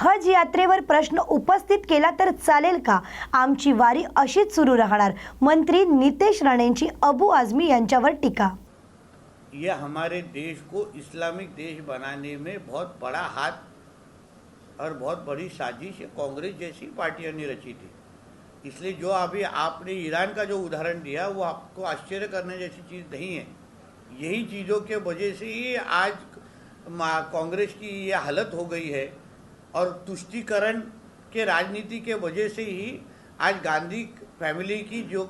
हज यात्रेवर प्रश्न उपस्थित केला तर चालेल का? आमची वारी अशीच सुरू राहणार. मंत्री नितेश राणेंची अबू आझमी यांच्यावर टीका. ये हमारे देश को इस्लामिक देश बनाने में बहुत बड़ा हाथ और बहुत बड़ी साजिश कांग्रेस जैसी पार्टियों ने रची थी। इसलिए जो अभी आपने ईरान का जो उदाहरण दिया, वो आपको आश्चर्य करने जैसी चीज़ नहीं है। यही चीज़ों के वजह से ही आज कांग्रेस की ये हालत हो गई है। और तुष्टीकरण के राजनीति के वजह से ही आज गांधी फैमिली की जो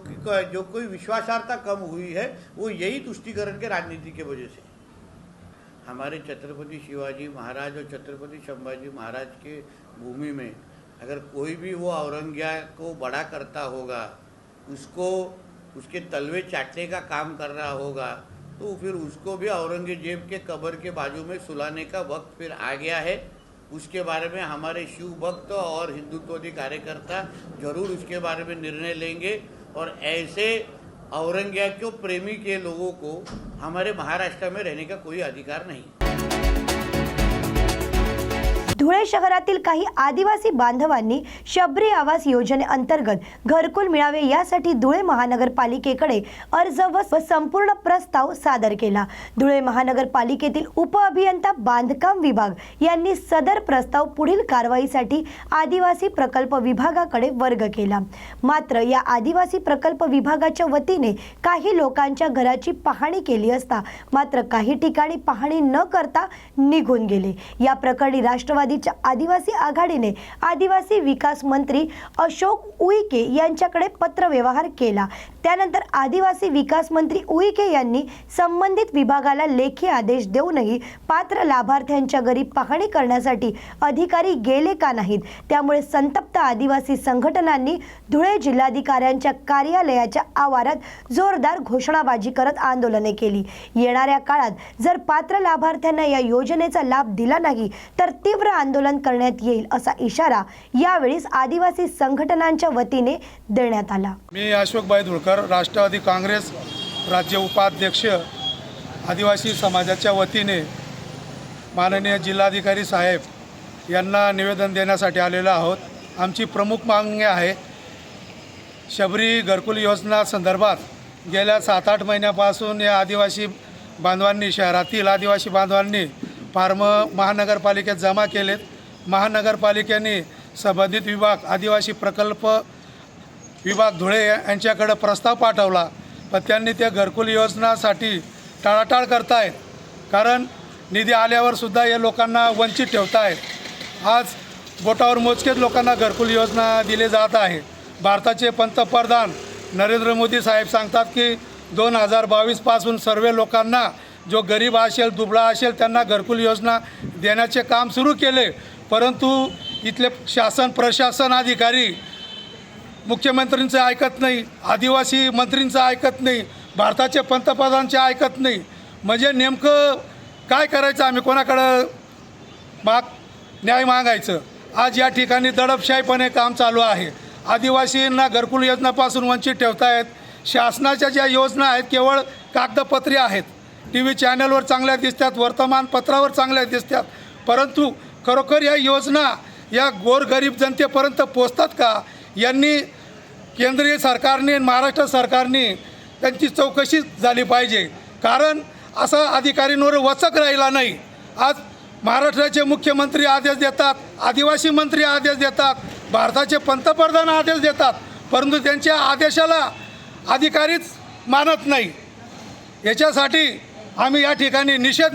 जो कोई विश्वासार्हता कम हुई है, वो यही तुष्टीकरण के राजनीति के वजह से। हमारे छत्रपति शिवाजी महाराज और छत्रपति संभाजी महाराज के भूमि में अगर कोई भी वो औरंगिया को बड़ा करता होगा, उसको, उसके तलवे चाटने का काम कर रहा होगा तो फिर उसको भी औरंगज़ेब के कब्र के बाजू में सुलाने का वक्त फिर आ गया है। उसके बारे में हमारे शिव भक्त और हिंदुत्ववादी कार्यकर्ता ज़रूर उसके बारे में निर्णय लेंगे। और ऐसे औरंगज़ेब के प्रेमी के लोगों को हमारे महाराष्ट्र में रहने का कोई अधिकार नहीं धुळे शहरातील काही आदिवासी बांधवांनी शबरी आवास योजनेअंतर्गत घरकुल मिळावे यासाठी धुळे महानगरपालिकेकडे अर्ज व संपूर्ण प्रस्ताव सादर केला. धुळे महानगरपालिकेतील उपअभियंता बांधकाम विभाग यांनी सदर प्रस्ताव पुढील कारवाईसाठी आदिवासी प्रकल्प विभागाकडे वर्ग केला. मात्र या आदिवासी प्रकल्प विभागाच्या वतीने काही लोकांच्या घराची पाहणी केली असता मात्र काही ठिकाणी पाहणी न करता निघून गेले. या प्रकरणी राष्ट्रवादीच्या आदिवासी आघाडीने आदिवासी विकास मंत्री अशोक उईके यांच्याकडे पत्रव्यवहार केला. त्यानंतर आदिवासी विकास मंत्री उईके यांनी संबंधित विभागाला लेखी आदेश देऊनही पात्र लाभार्थ्यांच्या घरी पाहणी करण्यासाठी अधिकारी गेले का नाहीत? त्यामुळे संतप्त आदिवासी संघटनांनी धुळे जिल्हाधिकाऱ्यांच्या कार्यालयाच्या आवारात जोरदार घोषणाबाजी करत आंदोलने केली. येणाऱ्या काळात जर पात्र लाभार्थ्यांना या योजनेचा लाभ दिला नाही तर तीव्र आंदोलन करण्यात येईल असा इशारा यावेळी आदिवासी संघटनांच्या वतीने देण्यात आला. मी अशोकबाई धुळकर राष्ट्रवादी काँग्रेस राज्य उपाध्यक्ष आदिवासी समाजाच्या वतीने माननीय जिल्हाधिकारी साहेब यांना निवेदन देण्यासाठी आलेलो आहोत. आमची प्रमुख मागणी आहे शबरी घरकुल योजना संदर्भात गेल्या सात आठ महिन्यापासून या आदिवासी बांधवांनी शहरातील आदिवासी बांधवांनी फार्म महानगरपालिकेत जमा केलेत. महानगरपालिकेने संबंधित विभाग आदिवासी प्रकल्प विभाग धुळे यांच्याकडं प्रस्ताव पाठवला. पण त्यांनी त्या घरकुल योजनासाठी टाळाटाळ करतायत. कारण निधी आल्यावर सुद्धा या लोकांना वंचित ठेवतायत. आज बोटावर मोजकेच लोकांना घरकुल योजना दिली जात आहे. भारताचे पंतप्रधान नरेंद्र मोदी साहेब सांगतात की दोन हजार बावीसपासून सर्व लोकांना जो गरीब असेल दुबळा असेल त्यांना घरकुल योजना देण्याचे काम सुरू केले. परंतु इथले शासन प्रशासन अधिकारी मुख्यमंत्रींचं ऐकत नाही आदिवासी मंत्रींचं ऐकत नाही भारताचे पंतप्रधानचे ऐकत नाही. म्हणजे नेमकं काय करायचं आम्ही? कोणाकडं माग न्याय मागायचं? आज या ठिकाणी दडपशाहीपणे काम चालू आहे. आदिवासींना घरकुल योजनापासून वंचित ठेवतायत. शासनाच्या ज्या योजना आहेत केवळ कागदपत्रे आहेत. टी व्ही चॅनलवर चांगल्या दिसतात वर्तमानपत्रावर चांगल्या दिसतात. परंतु खरोखर या योजना या गोरगरीब जनतेपर्यंत पोचतात का? यांनी केंद्रीय सरकारने महाराष्ट्र सरकारने त्यांची चौकशी झाली पाहिजे. कारण असा अधिकारींवर वचक राहिला नाही. आज महाराष्ट्राचे मुख्यमंत्री आदेश देतात आदिवासी मंत्री आदेश देतात भारताचे पंतप्रधान आदेश देतात परंतु त्यांच्या आदेशाला अधिकारीच मानत नाही. याच्यासाठी आम्ही या ठिकाणी निषेध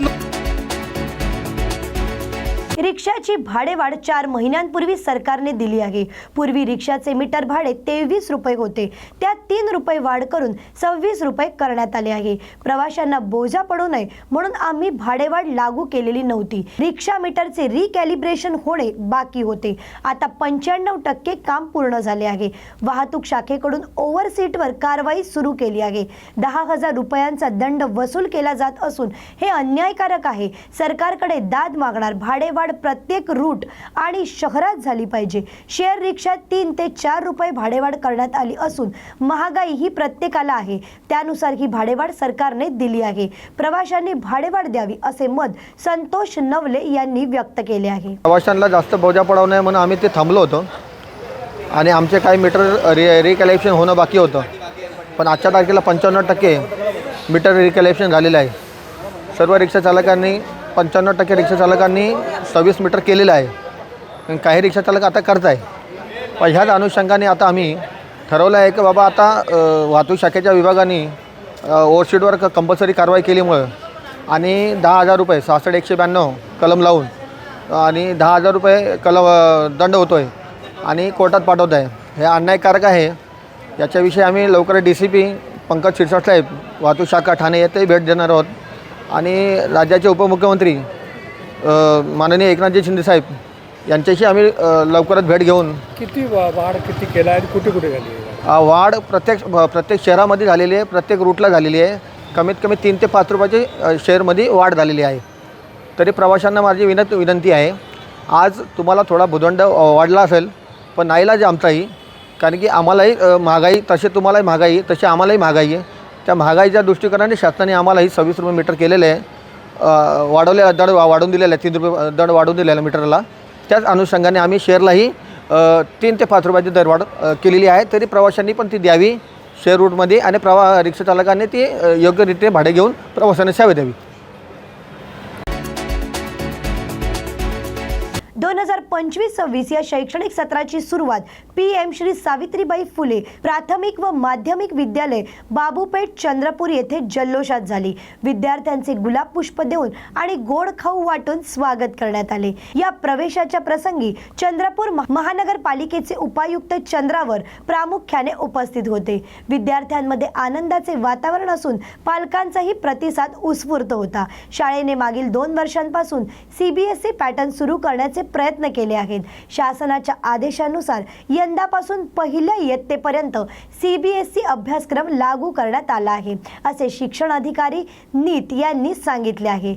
रिक्षाची भाडेवाढ चार महिन्यांपूर्वी सरकारने दिली आहे. पूर्वी रिक्षाचे मीटर भाडे तेवीस रुपये होते. त्यात तीन रुपये वाढ करून सव्वीस रुपये करण्यात आले आहे. प्रवाशांना बोजा पडू नये म्हणून आम्ही भाडेवाढ लागू केलेली नव्हती. रिक्षा मीटरचे रिकॅलिब्रेशन होणे बाकी होते. आता पंच्याण्णव टक्के काम पूर्ण झाले आहे. वाहतूक शाखेकडून ओव्हर सीटवर कारवाई सुरू केली आहे. दहा हजार रुपयांचा दंड वसूल केला जात असून हे अन्यायकारक आहे. सरकारकडे दाद मागणार भाडेवाढ वाढ प्रत्येक रूट आणि शहरात झाली पाहिजे. शेअर रिक्षात तीन ते चार रुपये भाडेवाढ करण्यात आली असून महागाई ही प्रत्येकाला आहे. त्यानुसार ही भाडेवाढ सरकारने दिली आहे. प्रवाशांनी भाडेवाढ द्यावी असे मत संतोष नवले यांनी व्यक्त केले आहे. प्रवाशांना जास्त बोजा पडाव नये म्हणून आम्ही ते थांबलो होतो. आणि आमचे काही मीटर रि रिकलेक्शन होणं बाकी होतं. पण आजच्या तारखेला पंच्याण्णव टक्के मीटर रिकलेक्शन झालेलं आहे. सर्व रिक्षा चालकांनी पंच्याण्णव टक्के रिक्षा चालकांनी सव्वीस मीटर केलेलं आहे. काही रिक्षाचालक आता करत आहे पण ह्याच अनुषंगाने आता आम्ही ठरवलं आहे की बाबा आता वाहतूक शाखेच्या विभागाने ओव्हरशीटवर क कंपल्सरी कारवाई केल्यामुळं आणि दहा हजार रुपये सहासष्ट एकशे ब्याण्णव कलम लावून आणि दहा हजार रुपये कलम दंड होतो आहे आणि कोर्टात पाठवत आहे हे अन्यायकारक आहे. याच्याविषयी आम्ही लवकर D C P Pankaj Shirsat साहेब वाहतूक शाखा ठाणे येथे भेट देणार आहोत. आणि राज्याचे उपमुख्यमंत्री माननीय एकनाथजी शिंदे साहेब यांच्याशी आम्ही लवकरच भेट घेऊन किती वाढ किती केला आणि कुठे कुठे झाली आहे? वाढ प्रत्येक प्रत्येक शहरामध्ये झालेली आहे प्रत्येक रूटला झालेली आहे. कमीत कमी तीन ते पाच रुपयाची शेअरमध्ये वाढ झालेली आहे. तरी प्रवाशांना माझी विनंत विनंती आहे आज तुम्हाला थोडा भूदंड वाढला असेल पण नाईलाज आहे आमचाही कारण की आम्हालाही महागाई तसे तुम्हालाही महागाई तशी आम्हालाही महागाई आहे. त्या महागाईच्या दृष्टिकोनाने शासनाने आम्हालाही सव्वीस रुपये मीटर केलेले आहे वाढवले दंड वाढवून दिलेला आहे तीन रुपये अ, दंड वाढवून दिलेला आहे मीटरला त्याच अनुषंगाने आम्ही शेअरलाही तीन ते पाच रुपयाची दरवाढ केलेली आहे. तरी प्रवाशांनी पण ती द्यावी शेअर रूटमध्ये आणि प्रवा रिक्षा चालकांनी ती योग्यरीत्या भाडे घेऊन प्रवाशांना सेवा द्यावी. पंचवीस सव्वीस या शैक्षणिक सत्राची सुरुवात पी एम श्री सावित्रीबाई फुले प्राथमिक व माध्यमिक विद्यालय बाबूपेठ चंद्रपूर येथे जल्लोषात झाली. विद्यार्थ्यांचे गुलाब पुष्प देऊन आणि गोड खाऊ वाटून स्वागत करण्यात आले. या प्रवेशाच्या प्रसंगी चंद्रपूर महानगरपालिकेचे उपायुक्त चंद्रावर प्रामुख्याने उपस्थित होते. विद्यार्थ्यांमध्ये आनंदाचे वातावरण असून पालकांचाही प्रतिसाद उत्स्फूर्त होता. शाळेने मागील दोन वर्षांपासून सीबीएसई पॅटर्न सुरू करण्याचे प्रयत्न केले आहेत. शासनाच्या आदेशानुसार यंदापासून पहिल्या इयत्तेपर्यंत सी बी एस सी अभ्यासक्रम लागू करण्यात आला आहे असे शिक्षण अधिकारी नीत यांनी सांगितले आहे.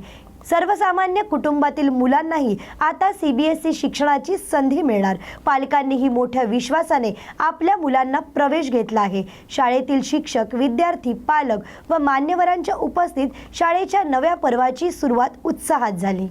सर्वसामान्य कुटुंबातील मुलांनाही आता सी बी एस सी शिक्षणाची संधी मिळणार. पालकांनीही मोठ्या विश्वासाने आपल्या मुलांना प्रवेश घेतला आहे. शाळेतील शिक्षक विद्यार्थी पालक व मान्यवरांच्या उपस्थित शाळेच्या नव्या पर्वाची सुरुवात उत्साहात झाली.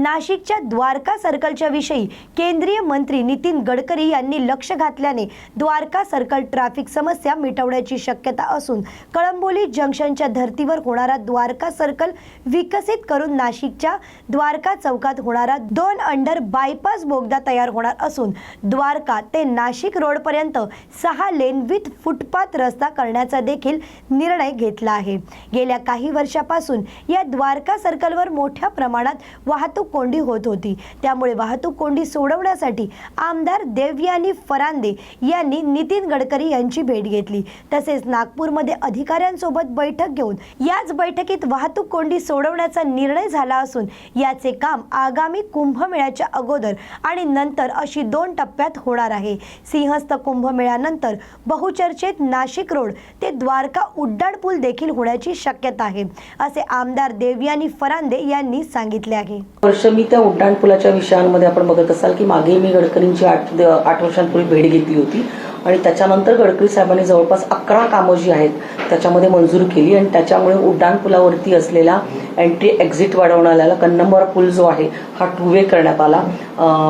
नाशिकच्या द्वारका सर्कलच्या विषयी केंद्रीय मंत्री नितीन गडकरी यांनी लक्ष घातल्याने द्वारका सर्कल ट्रॅफिक समस्या मिटवण्याची शक्यता असून कळंबोली जंक्शनच्या धर्तीवर होणारा द्वारका सर्कल विकसित करून नाशिकच्या द्वारका चौकात होणारा दोन अंडर बायपास बोगदा तयार होणार असून द्वारका ते नाशिक रोडपर्यंत सहा लेन विथ फुटपाथ रस्ता करण्याचा देखील निर्णय घेतला आहे. गेल्या काही वर्षापासून या द्वारका सर्कलवर मोठ्या प्रमाणात वाहतूक कोंडी होत होती. त्यामुळे वाहतूक कोंडी सोडवण्यासाठी आमदार देवयानी फरांदे यांनी नितीन गडकरी यांची भेट घेतली. तसेच नागपूरमध्ये अधिकाऱ्यांसोबत बैठक घेऊन याच बैठकीत वाहतूक कोंडी सोडवण्याचा निर्णय झाला असून याचे काम आगामी कुंभमेळ्याच्या अगोदर आणि नंतर अशी दोन टप्प्यात होणार आहे. सिंहस्थ कुंभमेळ्यानंतर बहुचर्चित नाशिक रोड ते द्वारका उड्डाणपूल देखील होण्याची शक्यता आहे असे आमदार देवयानी फरांदे यांनी सांगितले आहे. वर्ष मी त्या उड्डाणपुलाच्या विषयांमध्ये आपण बघत असाल की मागे मी गडकरींची आठ आठ वर्षांपूर्वी भेट घेतली होती. आणि त्याच्यानंतर गडकरी साहेबांनी जवळपास अकरा कामं जी आहेत त्याच्यामध्ये मंजूर केली. आणि त्याच्यामुळे उड्डाणपुलावरती असलेला एंट्री एक्झिट वाढवण्याला कन्नंबर पूल जो आहे हा टू वे करण्यात आला.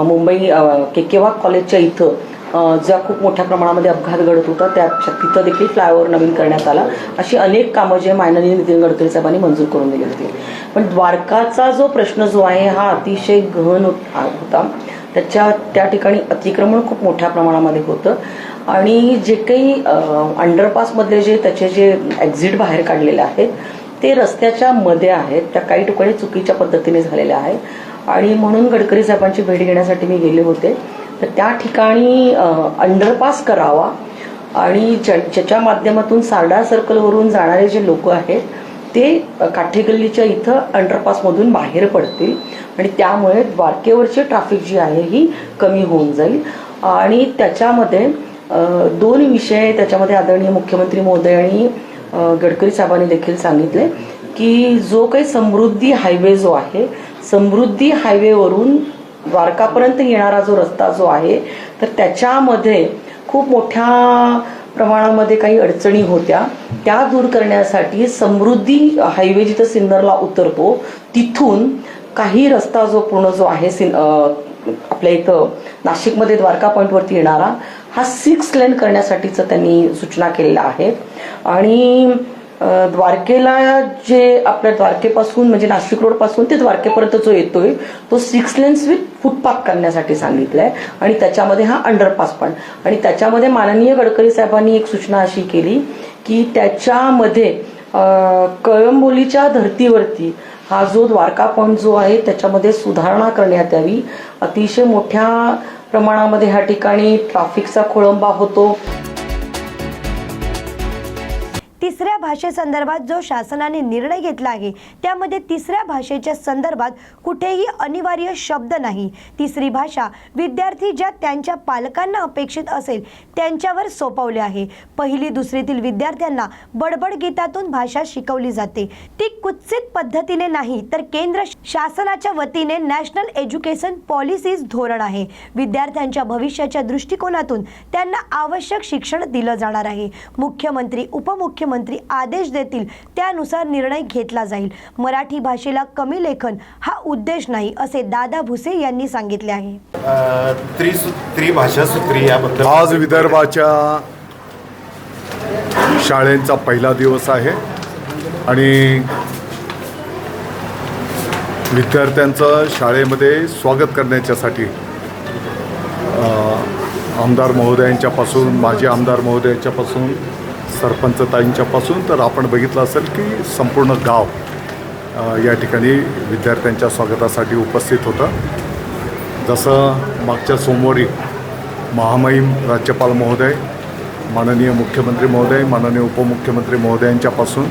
मुंबई केकेवा कॉलेजच्या इथं ज्या खूप मोठ्या प्रमाणामध्ये अपघात घडत होता त्या तिथं देखील फ्लायओव्हर नवीन करण्यात आला. अशी अनेक कामं जे माननीय नितीन गडकरी साहेबांनी मंजूर करून दिली होती. पण द्वारकाचा जो प्रश्न जो आहे हा अतिशय गहन होता त्याच्या त्या ठिकाणी अतिक्रमण खूप मोठ्या प्रमाणामध्ये होतं. आणि जे काही अंडरपासमधले जे त्याचे जे एक्झिट बाहेर काढलेले आहेत ते रस्त्याच्या मध्ये आहेत. त्या काही ठिकाणी चुकीच्या पद्धतीने झालेल्या आहेत. आणि म्हणून गडकरी साहेबांची भेट घेण्यासाठी मी गेले होते. तर त्या ठिकाणी अंडरपास करावा आणि ज्याच्या माध्यमातून सारडा सर्कलवरून जाणारे जे लोक आहेत ते काठेगल्लीच्या इथं अंडरपासमधून बाहेर पडतील आणि त्यामुळे द्वारकेवरची ट्रॅफिक जी आहे ही कमी होऊन जाईल. आणि त्याच्यामध्ये दोन विषय त्याच्यामध्ये आदरणीय मुख्यमंत्री महोदय आणि गडकरी साहेबांनी देखील सांगितले की जो काही समृद्धी हायवे जो आहे समृद्धी हायवेवरून द्वारकापर्यंत येणारा जो रस्ता जो आहे तर त्याच्यामध्ये खूप मोठ्या प्रमाणामध्ये काही अडचणी होत्या. त्या दूर करण्यासाठी समृद्धी हायवे जिथं सिन्नरला उतरतो तिथून काही रस्ता जो पूर्ण जो आहे सिन आपल्या इथं नाशिकमध्ये द्वारका पॉईंटवरती येणारा हा सिक्स लेन करण्यासाठीचं त्यांनी सूचना केलेल्या आहेत. आणि द्वारकेला जे आपल्या द्वारकेपासून म्हणजे नाशिक रोडपासून ते द्वारकेपर्यंत जो येतोय तो सिक्स लेन्स विथ फुटपाथ करण्यासाठी सांगितलंय. आणि त्याच्यामध्ये हा अंडरपास पण. आणि त्याच्यामध्ये माननीय गडकरी साहेबांनी एक सूचना अशी केली की त्याच्यामध्ये कळंबोलीच्या धर्तीवरती हा जो द्वारका पॉईंट जो आहे त्याच्यामध्ये सुधारणा करण्यात यावी. अतिशय मोठ्या प्रमाणामध्ये ह्या ठिकाणी ट्राफिकचा खोळंबा होतो. तिसऱ्या भाषेसंदर्भात जो शासनाने निर्णय घेतला आहे त्यामध्ये तिसऱ्या भाषेच्या संदर्भात कुठेही अनिवार्य शब्द नाही. तिसरी भाषा विद्यार्थी ज्या त्यांच्या पालकांना अपेक्षित असेल त्यांच्यावर सोपवले आहे. पहिली दुसरीतील विद्यार्थ्यांना बडबड गीतातून भाषा शिकवली जाते. ती कुत्सित पद्धतीने नाही तर केंद्र शासनाच्या वतीने नॅशनल एज्युकेशन पॉलिसीज धोरण आहे. विद्यार्थ्यांच्या भविष्याच्या दृष्टिकोनातून त्यांना आवश्यक शिक्षण दिलं जाणार आहे. मुख्यमंत्री उपमुख्यमंत्री आदेश देतील त्यानुसार निर्णय घेतला जाईल. मराठी भाषेला कमी लेखन हा उद्देश नाही असे दादा भुसे यांनी सांगितले आहे. याबद्दल आज विदर्भाच्या शाळेंचा पहिला दिवस आहे आणि विद्यार्थ्यांचं शाळेमध्ये स्वागत करण्याच्यासाठी आमदार महोदयांच्यापासून माजी आमदार महोदयांच्यापासून सरपंच ताईंच्यापासून तर आपण बघितलं असेल की संपूर्ण गाव या ठिकाणी विद्यार्थ्यांच्या स्वागतासाठी उपस्थित होतं. जसं मागच्या सोमवारी महामहिम राज्यपाल महोदय माननीय मुख्यमंत्री महोदय माननीय उपमुख्यमंत्री महोदयांच्यापासून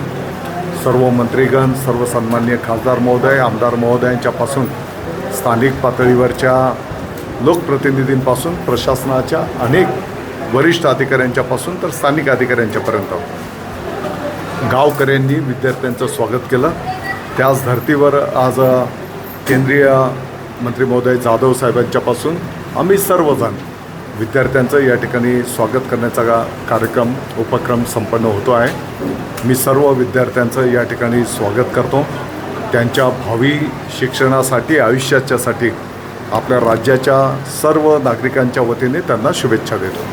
सर्व मंत्रीगण सर्व सन्मान्य खासदार महोदय आमदार महोदयांच्यापासून स्थानिक पातळीवरच्या लोकप्रतिनिधींपासून प्रशासनाच्या अनेक वरिष्ठ अधिकाऱ्यांच्यापासून तर स्थानिक अधिकाऱ्यांच्यापर्यंत. गावकऱ्यांनी विद्यार्थ्यांचं स्वागत केलं. त्याच धर्तीवर आज केंद्रीय मंत्री महोदय जाधव साहेबांच्यापासून आम्ही सर्वजण विद्यार्थ्यांचं या ठिकाणी स्वागत करण्याचा का कार्यक्रम उपक्रम संपन्न होतो आहे. मी सर्व विद्यार्थ्यांचं या ठिकाणी स्वागत करतो. त्यांच्या भावी शिक्षणासाठी आयुष्याच्यासाठी आपल्या राज्याच्या सर्व नागरिकांच्या वतीने त्यांना शुभेच्छा देतो.